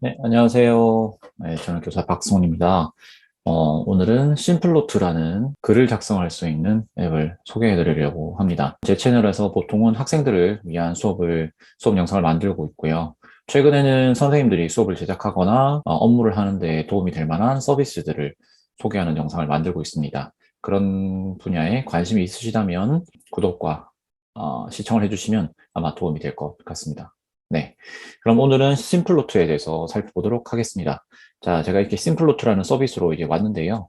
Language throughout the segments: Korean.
네, 안녕하세요. 네, 저는 교사 박승훈입니다. 어, 오늘은 심플노트라는 글을 작성할 수 있는 앱을 소개해 드리려고 합니다. 제 채널에서 보통은 학생들을 위한 수업을, 수업 영상을 만들고 있고요. 최근에는 선생님들이 수업을 제작하거나 어, 업무를 하는데 도움이 될 만한 서비스들을 소개하는 영상을 만들고 있습니다. 그런 분야에 관심이 있으시다면 구독과 어, 시청을 해주시면 아마 도움이 될 것 같습니다. 네. 그럼 오늘은 심플노트에 대해서 살펴보도록 하겠습니다. 자, 제가 이렇게 심플노트라는 서비스로 이제 왔는데요.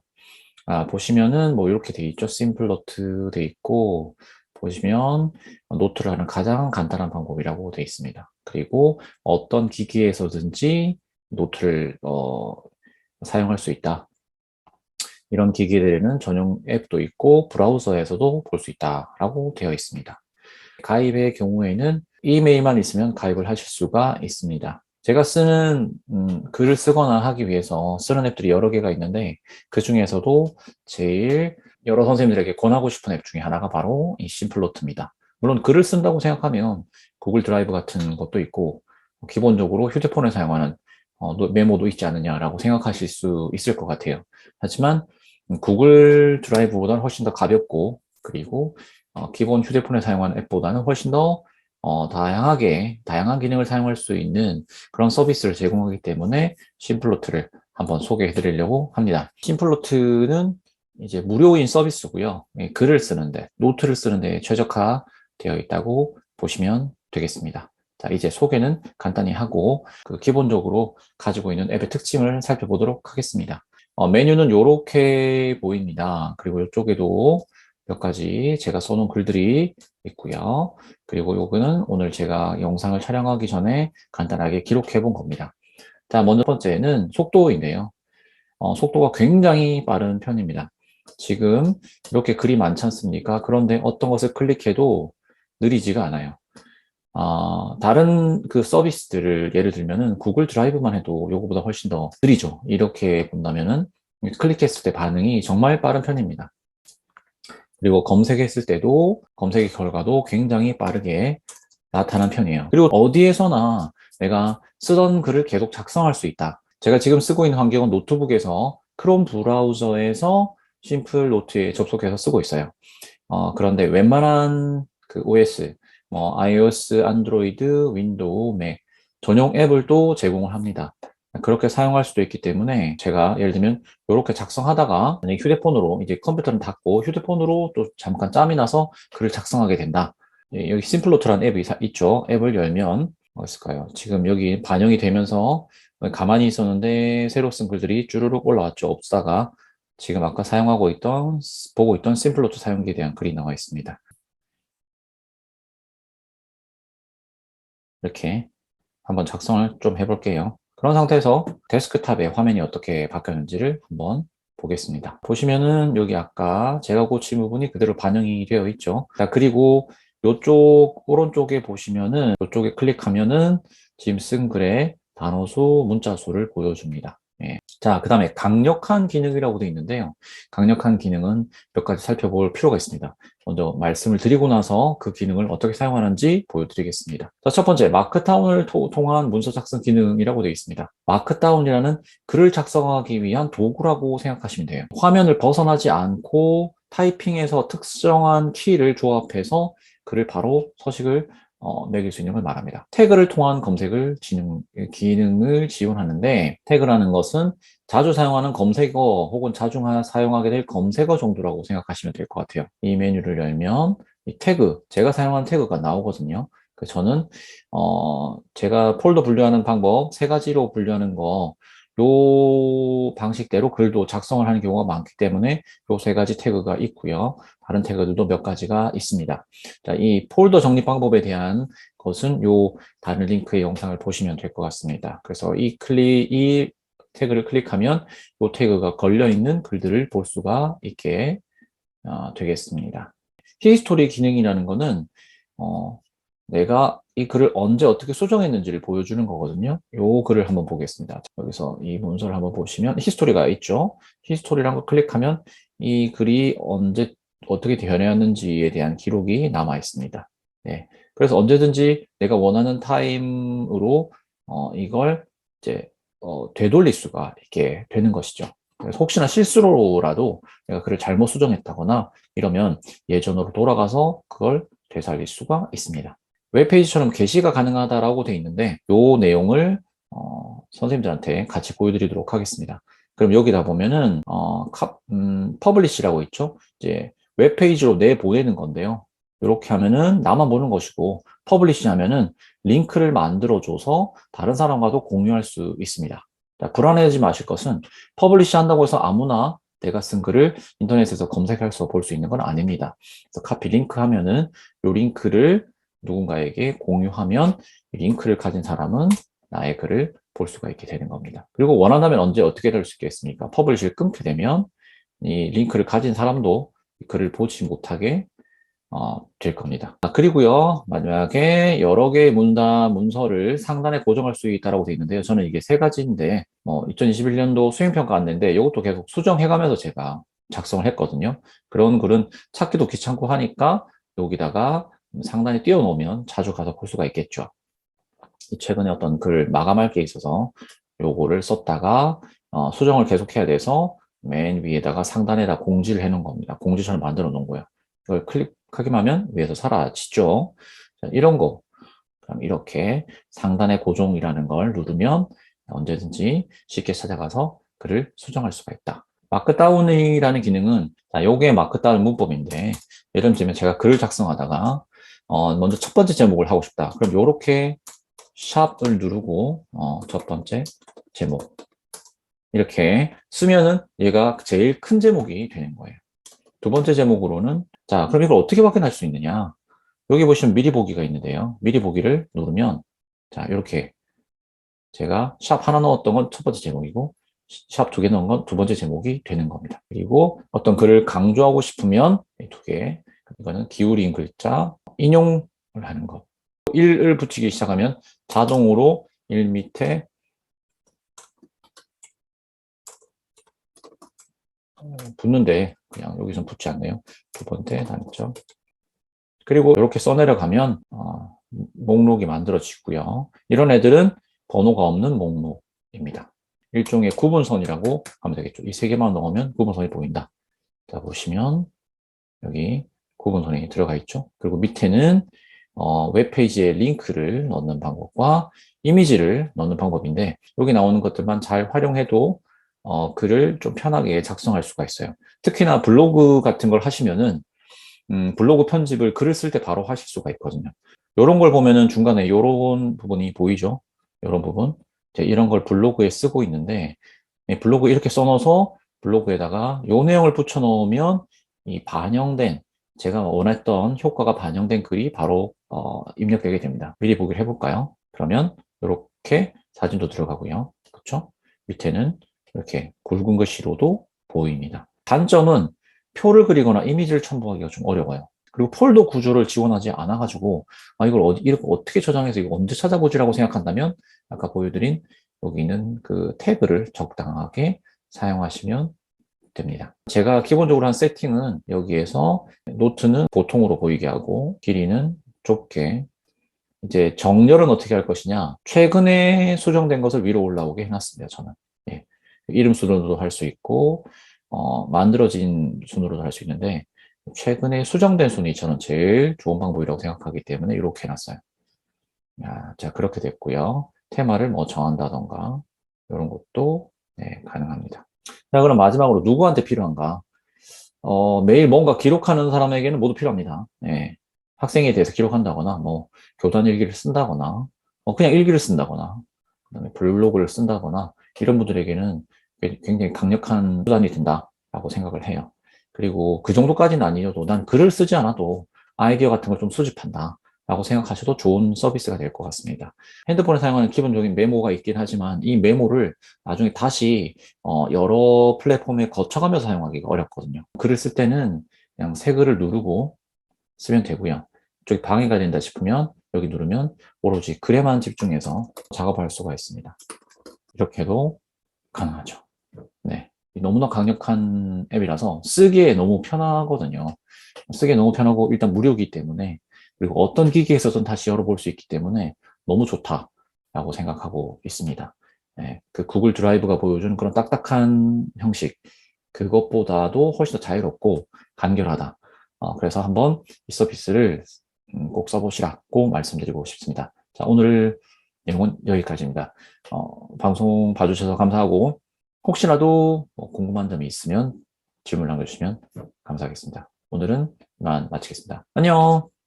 아, 보시면은 뭐 이렇게 돼 있죠. 심플노트 돼 있고, 보시면 노트를 하는 가장 간단한 방법이라고 돼 있습니다. 그리고 어떤 기기에서든지 노트를 어, 사용할 수 있다. 이런 기기들에는 전용 앱도 있고 브라우저에서도 볼 수 있다라고 되어 있습니다. 가입의 경우에는 이메일만 있으면 가입을 하실 수가 있습니다. 제가 쓰는 음, 글을 쓰거나 하기 위해서 쓰는 앱들이 여러 개가 있는데 그 중에서도 제일 여러 선생님들에게 권하고 싶은 앱 중에 하나가 바로 이 심플노트입니다. 물론 글을 쓴다고 생각하면 구글 드라이브 같은 것도 있고 기본적으로 휴대폰을 사용하는 어, 메모도 있지 않느냐라고 생각하실 수 있을 것 같아요. 하지만 구글 드라이브보다는 훨씬 더 가볍고 그리고 어, 기본 휴대폰에 사용하는 앱보다는 훨씬 더 어, 다양하게, 다양한 기능을 사용할 수 있는 그런 서비스를 제공하기 때문에 심플로트를 한번 소개해 드리려고 합니다. 심플로트는 이제 무료인 서비스고요. 예, 글을 쓰는데, 노트를 쓰는데 최적화 되어 있다고 보시면 되겠습니다. 자, 이제 소개는 간단히 하고, 그 기본적으로 가지고 있는 앱의 특징을 살펴보도록 하겠습니다. 어, 메뉴는 이렇게 보입니다. 그리고 이쪽에도 몇 가지 제가 써놓은 글들이 있고요. 그리고 요거는 오늘 제가 영상을 촬영하기 전에 간단하게 기록해 본 겁니다. 자, 먼저 번째는 속도인데요. 어, 속도가 굉장히 빠른 편입니다. 지금 이렇게 글이 많지 않습니까? 그런데 어떤 것을 클릭해도 느리지가 않아요. 어, 다른 그 서비스들을 예를 들면은 구글 드라이브만 해도 요거보다 훨씬 더 느리죠. 이렇게 본다면은 클릭했을 때 반응이 정말 빠른 편입니다. 그리고 검색했을 때도 검색의 결과도 굉장히 빠르게 나타난 편이에요. 그리고 어디에서나 내가 쓰던 글을 계속 작성할 수 있다. 제가 지금 쓰고 있는 환경은 노트북에서 크롬 브라우저에서 심플 노트에 접속해서 쓰고 있어요. 어, 그런데 웬만한 그 OS, 뭐 iOS, 안드로이드, 윈도우, 맥 전용 앱을 또 제공을 합니다. 그렇게 사용할 수도 있기 때문에 제가 예를 들면 이렇게 작성하다가 만약 휴대폰으로 이제 컴퓨터를 닫고 휴대폰으로 또 잠깐 짬이 나서 글을 작성하게 된다. 예, 여기 심플로트라는 앱이 있죠. 앱을 열면 뭐 있을까요? 지금 여기 반영이 되면서 가만히 있었는데 새로 쓴 글들이 쭈르륵 올라왔죠. 없다가 지금 아까 사용하고 있던 보고 있던 심플로트 사용기에 대한 글이 나와 있습니다. 이렇게 한번 작성을 좀 해볼게요. 그런 상태에서 데스크탑의 화면이 어떻게 바뀌었는지를 한번 보겠습니다. 보시면은 여기 아까 제가 고친 부분이 그대로 반영이 되어 있죠. 자, 그리고 이쪽 오른쪽에 보시면은 이쪽에 클릭하면은 지금 쓴 글의 단어수, 문자 수를 보여줍니다. 예. 자, 그 다음에 강력한 기능이라고 되어 있는데요. 강력한 기능은 몇 가지 살펴볼 필요가 있습니다. 먼저 말씀을 드리고 나서 그 기능을 어떻게 사용하는지 보여드리겠습니다. 자, 첫 번째, 마크다운을 통한 문서 작성 기능이라고 되어 있습니다. 마크다운이라는 글을 작성하기 위한 도구라고 생각하시면 돼요. 화면을 벗어나지 않고 타이핑에서 특정한 키를 조합해서 글을 바로 서식을 어, 매길 수 있는 걸 말합니다. 태그를 통한 검색을 지능, 기능을 지원하는데 태그라는 것은 자주 사용하는 검색어 혹은 자주 사용하게 될 검색어 정도라고 생각하시면 될 것 같아요. 이 메뉴를 열면 이 태그, 제가 사용하는 태그가 나오거든요. 그 저는 어, 제가 폴더 분류하는 방법 세 가지로 분류하는 거 요 방식대로 글도 작성을 하는 경우가 많기 때문에 요 세 가지 태그가 있고요. 다른 태그들도 몇 가지가 있습니다. 자, 이 폴더 정리 방법에 대한 것은 요 다른 링크의 영상을 보시면 될 것 같습니다. 그래서 이 클릭, 이 태그를 클릭하면 요 태그가 걸려있는 글들을 볼 수가 있게 어, 되겠습니다. 히스토리 기능이라는 거는 어, 내가 이 글을 언제 어떻게 수정했는지를 보여주는 거거든요. 요 글을 한번 보겠습니다. 여기서 이 문서를 한번 보시면 히스토리가 있죠. 히스토리라는 걸 클릭하면 이 글이 언제 어떻게 변해왔는지에 대한 기록이 남아 있습니다. 네. 그래서 언제든지 내가 원하는 타임으로 어, 이걸 이제 어, 되돌릴 수가 있게 되는 것이죠. 그래서 혹시나 실수로라도 내가 글을 잘못 수정했다거나 이러면 예전으로 돌아가서 그걸 되살릴 수가 있습니다. 웹페이지처럼 게시가 가능하다라고 돼 있는데 요 내용을 어, 선생님들한테 같이 보여드리도록 하겠습니다. 그럼 여기다 보면은 어, 카, 음, 퍼블리시라고 있죠. 이제 웹페이지로 내 보내는 건데요. 이렇게 하면은 나만 보는 것이고 퍼블리시 하면은 링크를 만들어줘서 다른 사람과도 공유할 수 있습니다. 자, 불안해하지 마실 것은 퍼블리시 한다고 해서 아무나 내가 쓴 글을 인터넷에서 검색해서 볼 수 있는 건 아닙니다. 그래서 카피 링크 하면은 이 링크를 누군가에게 공유하면 이 링크를 가진 사람은 나의 글을 볼 수가 있게 되는 겁니다. 그리고 원한다면 언제 어떻게 될 수 있겠습니까? 퍼블리시를 끊게 되면 이 링크를 가진 사람도 이 글을 보지 못하게 어, 될 겁니다. 아, 그리고요, 마지막에 여러 개의 문단, 문서를 상단에 고정할 수 있다고 되어 있는데요. 저는 이게 세 가지인데, 뭐, 2021년도 수행평가 안내인데, 이것도 계속 수정해가면서 제가 작성을 했거든요. 그런 글은 찾기도 귀찮고 하니까, 여기다가 상단에 띄워놓으면 자주 가서 볼 수가 있겠죠. 최근에 어떤 글 마감할 게 있어서 요거를 썼다가, 어, 수정을 계속해야 돼서 맨 위에다가 상단에다 공지를 해 놓은 겁니다. 공지처럼 만들어 놓은 거예요. 이걸 클릭하기만 하면 위에서 사라지죠. 자, 이런 거. 그럼 이렇게 상단의 고정이라는 걸 누르면 언제든지 쉽게 찾아가서 글을 수정할 수가 있다. 마크다운이라는 기능은 자, 요게 마크다운 문법인데 예를 들면 제가 글을 작성하다가 어, 먼저 첫 번째 제목을 하고 싶다. 그럼 요렇게 샵을 누르고 어, 첫 번째 제목 이렇게 쓰면은 얘가 제일 큰 제목이 되는 거예요. 두 번째 제목으로는 자 그럼 이걸 어떻게 확인할 수 있느냐 여기 보시면 미리 보기가 있는데요 미리 보기를 누르면 자 이렇게 제가 샵 하나 넣었던 건 첫 번째 제목이고 샵 두 개 넣은 건 두 번째 제목이 되는 겁니다 그리고 어떤 글을 강조하고 싶으면 두 개 이거는 기울인 글자 인용을 하는 것 1을 붙이기 시작하면 자동으로 1 밑에 어, 붙는데 그냥 여기선 붙지 않네요. 두 번째 단점. 그리고 이렇게 써내려가면 어, 목록이 만들어지고요. 이런 애들은 번호가 없는 목록입니다. 일종의 구분선이라고 하면 되겠죠. 이 세 개만 넣으면 구분선이 보인다. 자 보시면 여기 구분선이 들어가 있죠. 그리고 밑에는 어, 웹페이지에 링크를 넣는 방법과 이미지를 넣는 방법인데 여기 나오는 것들만 잘 활용해도 어, 글을 좀 편하게 작성할 수가 있어요. 특히나 블로그 같은 걸 하시면은 음, 블로그 편집을 글을 쓸 때 바로 하실 수가 있거든요. 이런 걸 보면은 중간에 이런 부분이 보이죠? 이런 부분. 이런 걸 블로그에 쓰고 있는데 예, 블로그 이렇게 써놓아서 블로그에다가 이 내용을 붙여놓으면 이 반영된 제가 원했던 효과가 반영된 글이 바로 어, 입력되게 됩니다. 미리 보기를 해볼까요? 그러면 이렇게 사진도 들어가고요. 그렇죠? 밑에는 이렇게 굵은 글씨로도 보입니다. 단점은 표를 그리거나 이미지를 첨부하기가 좀 어려워요. 그리고 폴더 구조를 지원하지 않아가지고 아 이걸 어디 이렇게 어떻게 저장해서 이거 언제 찾아보지라고 생각한다면 아까 보여드린 여기 있는 그 태그를 적당하게 사용하시면 됩니다. 제가 기본적으로 한 세팅은 여기에서 노트는 보통으로 보이게 하고 길이는 좁게 이제 정렬은 어떻게 할 것이냐 최근에 수정된 것을 위로 올라오게 해놨습니다. 저는 예. 이름 순으로도 할 수 있고 어, 만들어진 순으로도 할 수 있는데 최근에 수정된 순이 저는 제일 좋은 방법이라고 생각하기 때문에 이렇게 해놨어요. 야, 자 그렇게 됐고요. 테마를 뭐 정한다던가 이런 것도 네, 가능합니다. 자 그럼 마지막으로 누구한테 필요한가? 어, 매일 뭔가 기록하는 사람에게는 모두 필요합니다. 네. 학생에 대해서 기록한다거나 뭐 교단 일기를 쓴다거나 뭐 그냥 일기를 쓴다거나 그 다음에 블로그를 쓴다거나 이런 분들에게는 굉장히 강력한 수단이 된다라고 생각을 해요. 그리고 그 정도까지는 아니어도 난 글을 쓰지 않아도 아이디어 같은 걸 좀 수집한다. 라고 생각하셔도 좋은 서비스가 될 것 같습니다. 핸드폰에 사용하는 기본적인 메모가 있긴 하지만 이 메모를 나중에 다시 어 여러 플랫폼에 거쳐가면서 사용하기가 어렵거든요. 글을 쓸 때는 그냥 새 글을 누르고 쓰면 되고요. 저기 방해가 된다 싶으면 여기 누르면 오로지 글에만 집중해서 작업할 수가 있습니다. 이렇게도 가능하죠. 네. 너무나 강력한 앱이라서 쓰기에 너무 편하거든요. 쓰기에 너무 편하고 일단 무료이기 때문에 그리고 어떤 기기에서든 다시 열어볼 수 있기 때문에 너무 좋다라고 생각하고 있습니다. 예, 그 구글 드라이브가 보여주는 그런 딱딱한 형식, 그것보다도 훨씬 더 자유롭고 간결하다. 어, 그래서 한번 이 서비스를 음, 꼭 써보시라고 말씀드리고 싶습니다. 자, 오늘 내용은 여기까지입니다. 어, 방송 봐주셔서 감사하고, 혹시라도 뭐 궁금한 점이 있으면 질문 남겨주시면 감사하겠습니다. 오늘은 이만 마치겠습니다. 안녕!